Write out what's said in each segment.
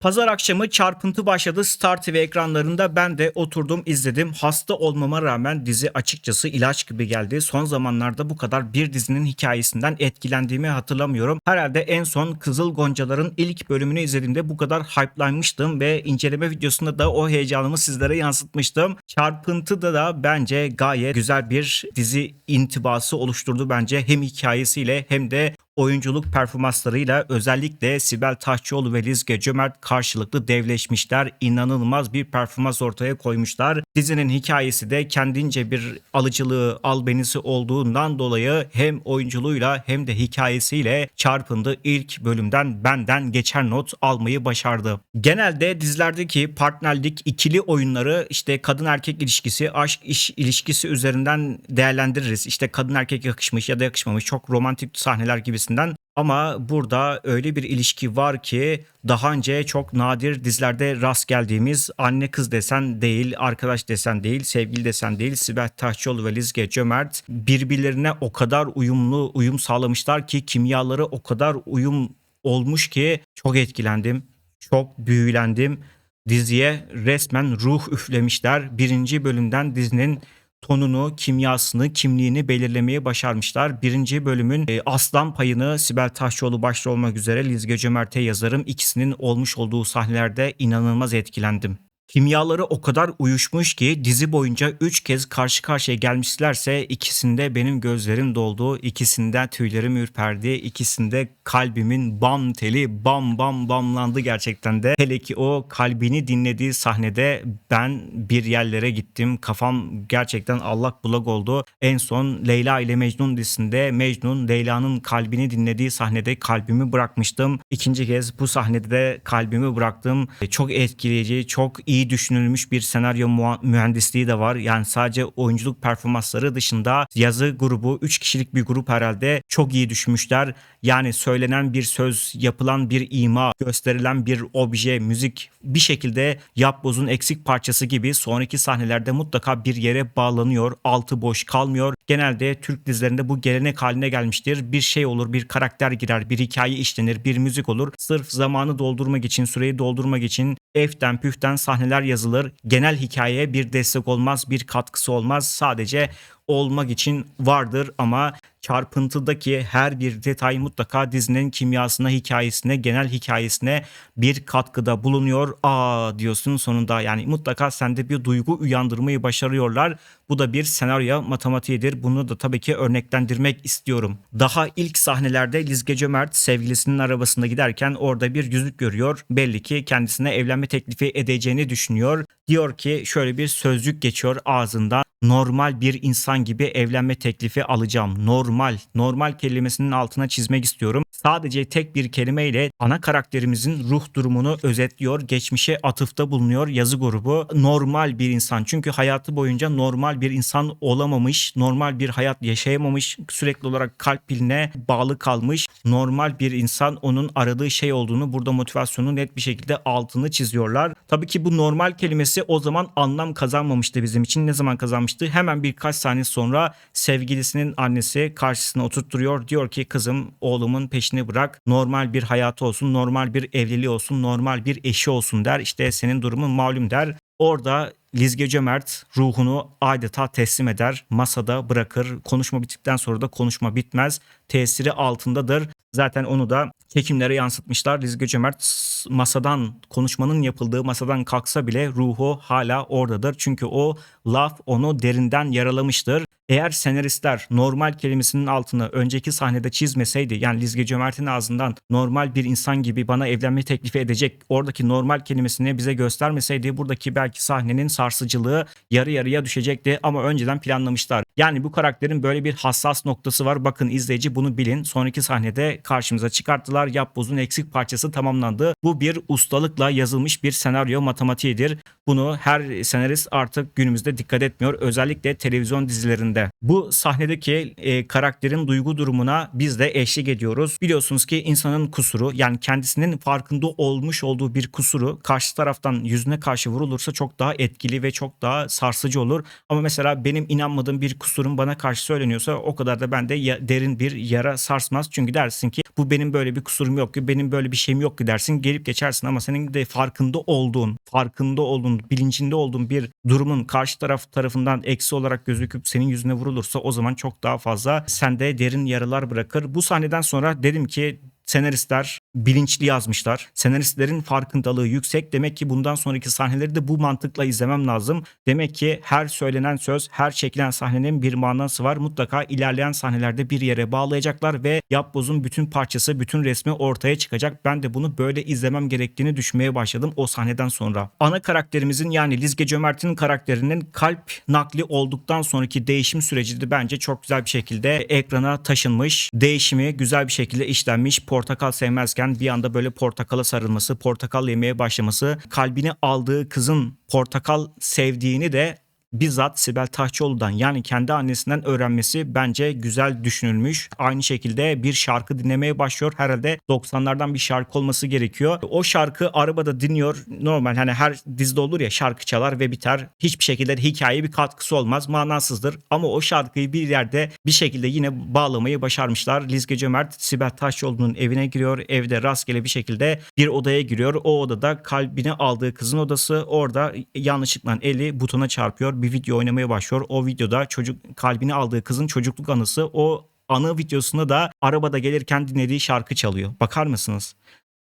Pazar akşamı çarpıntı başladı Star TV ekranlarında ben de oturdum izledim. Hasta olmama rağmen dizi açıkçası ilaç gibi geldi. Son zamanlarda bu kadar bir dizinin hikayesinden etkilendiğimi hatırlamıyorum. Herhalde en son Kızıl Goncalar'ın ilk bölümünü izlediğimde bu kadar hype'lanmıştım ve inceleme videosunda da o heyecanımı sizlere yansıtmıştım. Çarpıntıda da bence gayet güzel bir dizi intibası oluşturdu bence hem hikayesiyle hem de oyunculuk performanslarıyla özellikle Sibel Taşçıoğlu ve Lizge Cömert karşılıklı devleşmişler. İnanılmaz bir performans ortaya koymuşlar. Dizinin hikayesi de kendince bir alıcılığı, albenisi olduğundan dolayı hem oyunculuğuyla hem de hikayesiyle çarpındı. İlk bölümden benden geçer not almayı başardı. Genelde dizilerdeki partnerlik ikili oyunları işte kadın erkek ilişkisi, aşk iş ilişkisi üzerinden değerlendiririz. İşte kadın erkek yakışmış ya da yakışmamış çok romantik sahneler gibisinden. Ama burada öyle bir ilişki var ki daha önce çok nadir dizilerde rast geldiğimiz anne kız desen değil, arkadaş desen değil, sevgili desen değil. Sibel Taşçıoğlu ve Lizge Cömert birbirlerine o kadar uyumlu, uyum sağlamışlar ki kimyaları o kadar uyum olmuş ki çok etkilendim. Çok büyülendim. Diziye resmen ruh üflemişler. Birinci bölümden dizinin tonunu, kimyasını, kimliğini belirlemeyi başarmışlar. Birinci bölümün e, aslan payını Sibel Taşçıoğlu başta olmak üzere Lizge Cömert'e yazarım. İkisinin olmuş olduğu sahnelerde inanılmaz etkilendim. Kimyaları o kadar uyuşmuş ki dizi boyunca 3 kez karşı karşıya gelmişlerse ikisinde benim gözlerim doldu, ikisinde tüylerim ürperdi, ikisinde kalbimin bam teli bam bam bamlandı gerçekten de. Hele ki o kalbini dinlediği sahnede ben bir yerlere gittim. Kafam gerçekten allak bullak oldu. En son Leyla ile Mecnun dizisinde Mecnun Leyla'nın kalbini dinlediği sahnede kalbimi bırakmıştım. İkinci kez bu sahnede de kalbimi bıraktım. Çok etkileyici, çok iyi düşünülmüş bir senaryo mühendisliği de var. Yani sadece oyunculuk performansları dışında yazı grubu 3 kişilik bir grup herhalde çok iyi düşünmüşler. Yani söylenen bir söz, yapılan bir ima, gösterilen bir obje, müzik bir şekilde yapbozun eksik parçası gibi sonraki sahnelerde mutlaka bir yere bağlanıyor. Altı boş kalmıyor. Genelde Türk dizilerinde bu gelenek haline gelmiştir. Bir şey olur, bir karakter girer, bir hikaye işlenir, bir müzik olur. Sırf zamanı doldurmak için, süreyi doldurmak için eften püften sahneler yazılır. Genel hikayeye bir destek olmaz, bir katkısı olmaz. Sadece olmak için vardır ama çarpıntıdaki her bir detay mutlaka dizinin kimyasına, hikayesine, genel hikayesine bir katkıda bulunuyor. Aa diyorsun sonunda yani mutlaka sende bir duygu uyandırmayı başarıyorlar. Bu da bir senaryo matematiğidir. Bunu da tabii ki örneklendirmek istiyorum. Daha ilk sahnelerde Lizge Cömert sevgilisinin arabasında giderken orada bir yüzük görüyor. Belli ki kendisine evlenme teklifi edeceğini düşünüyor. Diyor ki şöyle bir sözcük geçiyor ağzından normal bir insan gibi evlenme teklifi alacağım. Normal, normal kelimesinin altına çizmek istiyorum. Sadece tek bir kelimeyle ana karakterimizin ruh durumunu özetliyor. Geçmişe atıfta bulunuyor yazı grubu. Normal bir insan. Çünkü hayatı boyunca normal bir insan olamamış, normal bir hayat yaşayamamış, sürekli olarak kalp piline bağlı kalmış. Normal bir insan onun aradığı şey olduğunu burada motivasyonu net bir şekilde altını çiziyorlar. Tabii ki bu normal kelimesi o zaman anlam kazanmamıştı bizim için. Ne zaman kazanmıştı? Hemen birkaç saniye sonra sevgilisinin annesi karşısına oturtturuyor. Diyor ki kızım oğlumun peşini bırak. Normal bir hayatı olsun, normal bir evliliği olsun, normal bir eşi olsun der. İşte senin durumun malum der. Orada Lizge Cömert ruhunu adeta teslim eder, masada bırakır. Konuşma bittikten sonra da konuşma bitmez. Tesiri altındadır. Zaten onu da çekimlere yansıtmışlar. Lizge Cömert masadan, konuşmanın yapıldığı masadan kalksa bile ruhu hala oradadır. Çünkü o laf onu derinden yaralamıştır. Eğer senaristler normal kelimesinin altını önceki sahnede çizmeseydi yani Lizge Cömert'in ağzından normal bir insan gibi bana evlenme teklifi edecek oradaki normal kelimesini bize göstermeseydi buradaki belki sahnenin sarsıcılığı yarı yarıya düşecekti ama önceden planlamışlar. Yani bu karakterin böyle bir hassas noktası var. Bakın izleyici bunu bilin. Sonraki sahnede karşımıza çıkarttılar. Yapbozun eksik parçası tamamlandı. Bu bir ustalıkla yazılmış bir senaryo matematiğidir. Bunu her senarist artık günümüzde dikkat etmiyor. Özellikle televizyon dizilerinde şekilde. Bu sahnedeki e, karakterin duygu durumuna biz de eşlik ediyoruz. Biliyorsunuz ki insanın kusuru yani kendisinin farkında olmuş olduğu bir kusuru karşı taraftan yüzüne karşı vurulursa çok daha etkili ve çok daha sarsıcı olur. Ama mesela benim inanmadığım bir kusurum bana karşı söyleniyorsa o kadar da bende derin bir yara sarsmaz. Çünkü dersin ki bu benim böyle bir kusurum yok ki benim böyle bir şeyim yok ki dersin gelip geçersin ama senin de farkında olduğun, farkında olduğun, bilincinde olduğun bir durumun karşı taraf tarafından eksi olarak gözüküp senin yüzüne vurulursa o zaman çok daha fazla sende derin yaralar bırakır. Bu sahneden sonra dedim ki senaristler bilinçli yazmışlar. Senaristlerin farkındalığı yüksek. Demek ki bundan sonraki sahneleri de bu mantıkla izlemem lazım. Demek ki her söylenen söz, her çekilen sahnenin bir manası var. Mutlaka ilerleyen sahnelerde bir yere bağlayacaklar ve yapbozun bütün parçası, bütün resmi ortaya çıkacak. Ben de bunu böyle izlemem gerektiğini düşünmeye başladım o sahneden sonra. Ana karakterimizin yani Lizge Cömert'in karakterinin kalp nakli olduktan sonraki değişim süreci de bence çok güzel bir şekilde ekrana taşınmış. Değişimi güzel bir şekilde işlenmiş. Portakal sevmezken bir anda böyle portakala sarılması, portakal yemeye başlaması, kalbini aldığı kızın portakal sevdiğini de bizzat Sibel Taşçıoğlu'dan yani kendi annesinden öğrenmesi bence güzel düşünülmüş. Aynı şekilde bir şarkı dinlemeye başlıyor. Herhalde 90'lardan bir şarkı olması gerekiyor. O şarkı arabada dinliyor. Normal hani her dizide olur ya şarkı çalar ve biter. Hiçbir şekilde de hikayeye bir katkısı olmaz. Manasızdır. Ama o şarkıyı bir yerde bir şekilde yine bağlamayı başarmışlar. Lizge Cömert Sibel Taşçıoğlu'nun evine giriyor. Evde rastgele bir şekilde bir odaya giriyor. O odada kalbini aldığı kızın odası. Orada yanlışlıkla eli butona çarpıyor. Bir video oynamaya başlıyor. O videoda çocuk kalbini aldığı kızın çocukluk anısı o anı videosunda da arabada gelirken dinlediği şarkı çalıyor. Bakar mısınız?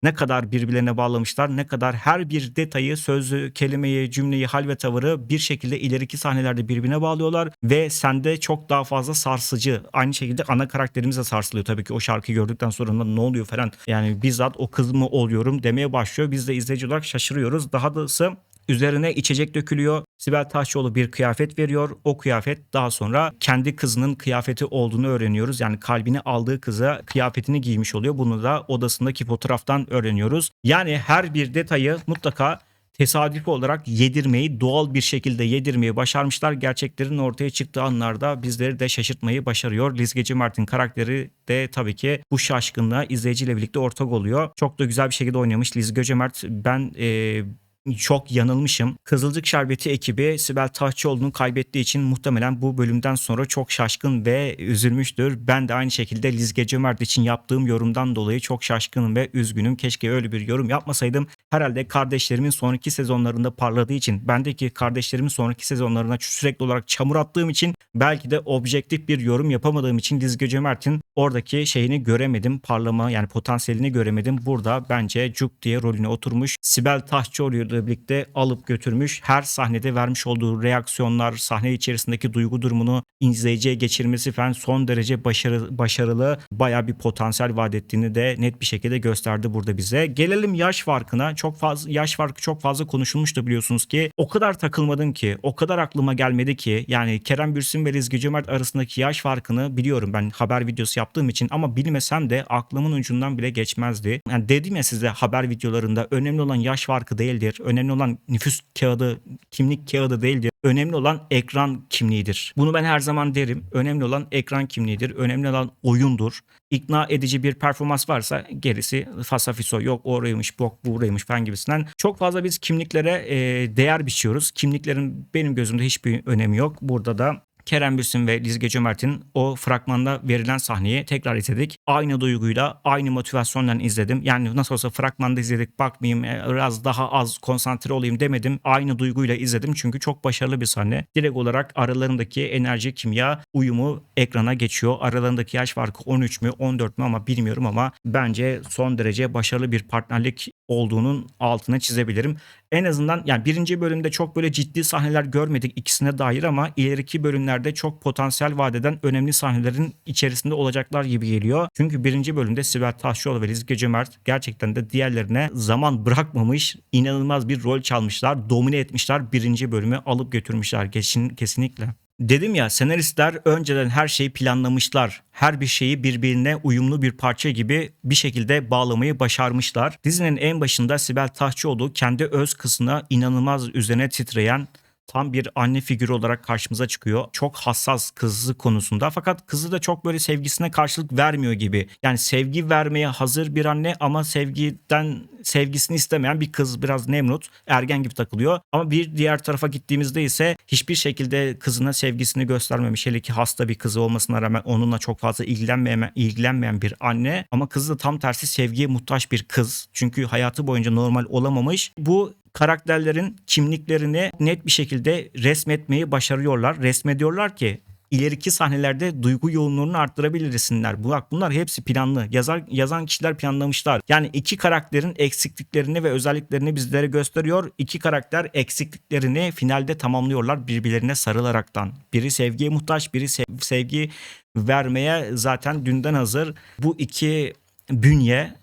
Ne kadar birbirlerine bağlamışlar, ne kadar her bir detayı, sözü, kelimeyi, cümleyi, hal ve tavırı bir şekilde ileriki sahnelerde birbirine bağlıyorlar ve sende çok daha fazla sarsıcı. Aynı şekilde ana karakterimiz de sarsılıyor tabii ki o şarkıyı gördükten sonra ne oluyor falan. Yani bizzat o kız mı oluyorum demeye başlıyor. Biz de izleyici olarak şaşırıyoruz. Daha doğrusu Üzerine içecek dökülüyor. Sibel Taşçıoğlu bir kıyafet veriyor. O kıyafet daha sonra kendi kızının kıyafeti olduğunu öğreniyoruz. Yani kalbini aldığı kıza kıyafetini giymiş oluyor. Bunu da odasındaki fotoğraftan öğreniyoruz. Yani her bir detayı mutlaka tesadüfi olarak yedirmeyi, doğal bir şekilde yedirmeyi başarmışlar. Gerçeklerin ortaya çıktığı anlarda bizleri de şaşırtmayı başarıyor. Lizgeci Mert'in karakteri de tabii ki bu şaşkınlığa izleyiciyle birlikte ortak oluyor. Çok da güzel bir şekilde oynamış Lizgeci Mert. Ben e, çok yanılmışım. Kızılcık Şerbeti ekibi Sibel Taşçıoğlu'nu kaybettiği için muhtemelen bu bölümden sonra çok şaşkın ve üzülmüştür. Ben de aynı şekilde Lizge Cömert için yaptığım yorumdan dolayı çok şaşkınım ve üzgünüm. Keşke öyle bir yorum yapmasaydım. Herhalde kardeşlerimin sonraki sezonlarında parladığı için, bendeki kardeşlerimin sonraki sezonlarına sürekli olarak çamur attığım için belki de objektif bir yorum yapamadığım için Lizge Cömert'in oradaki şeyini göremedim. Parlama yani potansiyelini göremedim. Burada bence Cuk diye rolüne oturmuş. Sibel Taşçıoğlu ile birlikte alıp götürmüş. Her sahnede vermiş olduğu reaksiyonlar, sahne içerisindeki duygu durumunu izleyiciye geçirmesi falan son derece başarı, başarılı. Baya bir potansiyel vaat ettiğini de net bir şekilde gösterdi burada bize. Gelelim yaş farkına. Çok fazla yaş farkı çok fazla konuşulmuştu biliyorsunuz ki. O kadar takılmadım ki, o kadar aklıma gelmedi ki. Yani Kerem Bürsin ve Rizgi Cömert arasındaki yaş farkını biliyorum ben haber videosu yaptığım için ama bilmesem de aklımın ucundan bile geçmezdi. Yani dedim ya size haber videolarında önemli olan yaş farkı değildir. Önemli olan nüfus kağıdı, kimlik kağıdı değildir. Önemli olan ekran kimliğidir. Bunu ben her zaman derim. Önemli olan ekran kimliğidir. Önemli olan oyundur. İkna edici bir performans varsa gerisi fasafiso yok oraymış bok buraymış falan gibisinden. Çok fazla biz kimliklere e, değer biçiyoruz. Kimliklerin benim gözümde hiçbir önemi yok. Burada da Kerem Bürsin ve Lizge Cömert'in o fragmanda verilen sahneyi tekrar izledik. Aynı duyguyla, aynı motivasyonla izledim. Yani nasıl olsa fragmanda izledik bakmayayım e, biraz daha az konsantre olayım demedim. Aynı duyguyla izledim çünkü çok başarılı bir sahne. Direkt olarak aralarındaki enerji, kimya uyumu ekrana geçiyor. Aralarındaki yaş farkı 13 mü 14 mü ama bilmiyorum ama bence son derece başarılı bir partnerlik olduğunun altına çizebilirim. En azından yani birinci bölümde çok böyle ciddi sahneler görmedik ikisine dair ama ileriki bölümlerde çok potansiyel vadeden önemli sahnelerin içerisinde olacaklar gibi geliyor. Çünkü birinci bölümde Sibel Taşçıoğlu ve Lizge Cömert gerçekten de diğerlerine zaman bırakmamış, inanılmaz bir rol çalmışlar, domine etmişler, birinci bölümü alıp götürmüşler kesin, kesinlikle. Dedim ya senaristler önceden her şeyi planlamışlar. Her bir şeyi birbirine uyumlu bir parça gibi bir şekilde bağlamayı başarmışlar. Dizinin en başında Sibel Taşçıoğlu kendi öz kısmına inanılmaz üzerine titreyen tam bir anne figürü olarak karşımıza çıkıyor. Çok hassas kızı konusunda fakat kızı da çok böyle sevgisine karşılık vermiyor gibi. Yani sevgi vermeye hazır bir anne ama sevgiden sevgisini istemeyen bir kız biraz Nemrut ergen gibi takılıyor. Ama bir diğer tarafa gittiğimizde ise hiçbir şekilde kızına sevgisini göstermemiş. Hele ki hasta bir kızı olmasına rağmen onunla çok fazla ilgilenmeyen, ilgilenmeyen bir anne. Ama kızı da tam tersi sevgiye muhtaç bir kız. Çünkü hayatı boyunca normal olamamış. Bu karakterlerin kimliklerini net bir şekilde resmetmeyi başarıyorlar. Resmediyorlar ki ileriki sahnelerde duygu yoğunluğunu arttırabilirsinler. Bak bunlar hepsi planlı. Yazar yazan kişiler planlamışlar. Yani iki karakterin eksikliklerini ve özelliklerini bizlere gösteriyor. İki karakter eksikliklerini finalde tamamlıyorlar birbirlerine sarılaraktan. Biri sevgiye muhtaç, biri sev- sevgi vermeye zaten dünden hazır. Bu iki bünye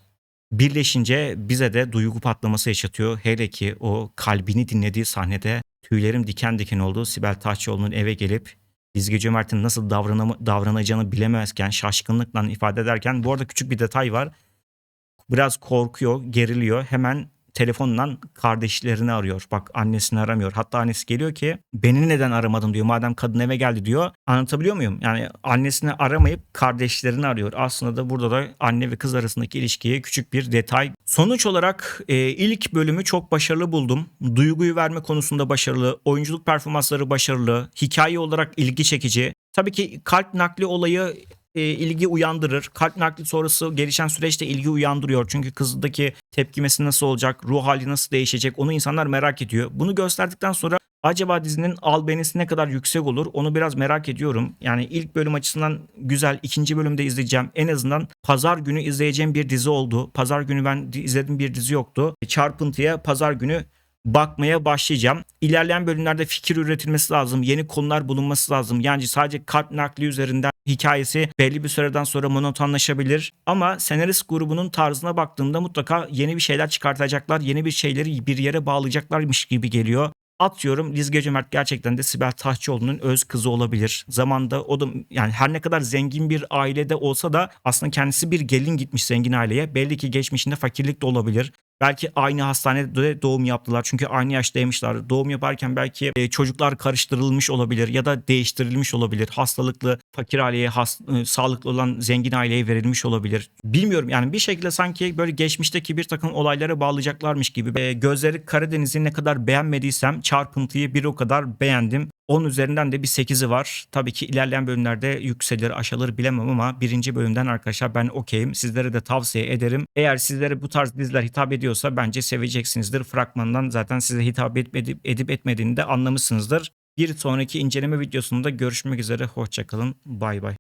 birleşince bize de duygu patlaması yaşatıyor. Hele ki o kalbini dinlediği sahnede tüylerim diken diken oldu. Sibel Taşçıoğlu'nun eve gelip Dizge Cömert'in nasıl davranama- davranacağını bilemezken şaşkınlıkla ifade ederken bu arada küçük bir detay var. Biraz korkuyor, geriliyor. Hemen telefonla kardeşlerini arıyor. Bak annesini aramıyor. Hatta annesi geliyor ki beni neden aramadın diyor. Madem kadın eve geldi diyor. Anlatabiliyor muyum? Yani annesini aramayıp kardeşlerini arıyor. Aslında da burada da anne ve kız arasındaki ilişkiye küçük bir detay. Sonuç olarak e, ilk bölümü çok başarılı buldum. Duyguyu verme konusunda başarılı. Oyunculuk performansları başarılı. Hikaye olarak ilgi çekici. Tabii ki kalp nakli olayı e, ilgi uyandırır. Kalp nakli sonrası gelişen süreçte ilgi uyandırıyor. Çünkü kızdaki tepkimesi nasıl olacak, ruh hali nasıl değişecek onu insanlar merak ediyor. Bunu gösterdikten sonra acaba dizinin albenisi ne kadar yüksek olur onu biraz merak ediyorum. Yani ilk bölüm açısından güzel, ikinci bölümde izleyeceğim. En azından pazar günü izleyeceğim bir dizi oldu. Pazar günü ben di- izlediğim bir dizi yoktu. Çarpıntıya pazar günü bakmaya başlayacağım. İlerleyen bölümlerde fikir üretilmesi lazım. Yeni konular bulunması lazım. Yani sadece kalp nakli üzerinden hikayesi belli bir süreden sonra monotonlaşabilir. Ama senarist grubunun tarzına baktığımda mutlaka yeni bir şeyler çıkartacaklar. Yeni bir şeyleri bir yere bağlayacaklarmış gibi geliyor. Atıyorum Liz Gecemert gerçekten de Sibel Taşçıoğlu'nun öz kızı olabilir. Zamanda o da yani her ne kadar zengin bir ailede olsa da aslında kendisi bir gelin gitmiş zengin aileye. Belli ki geçmişinde fakirlik de olabilir. Belki aynı hastanede doğum yaptılar çünkü aynı yaştaymışlar. Doğum yaparken belki e, çocuklar karıştırılmış olabilir ya da değiştirilmiş olabilir. Hastalıklı fakir aileye, has- e, sağlıklı olan zengin aileye verilmiş olabilir. Bilmiyorum yani bir şekilde sanki böyle geçmişteki bir takım olaylara bağlayacaklarmış gibi. E, gözleri Karadeniz'i ne kadar beğenmediysem çarpıntıyı bir o kadar beğendim. 10 üzerinden de bir 8'i var. Tabii ki ilerleyen bölümlerde yükselir aşağıları bilemem ama birinci bölümden arkadaşlar ben okeyim. Sizlere de tavsiye ederim. Eğer sizlere bu tarz diziler hitap ediyorsa bence seveceksinizdir. Fragmandan zaten size hitap etmedi, edip etmediğini de anlamışsınızdır. Bir sonraki inceleme videosunda görüşmek üzere. Hoşçakalın. Bay bay.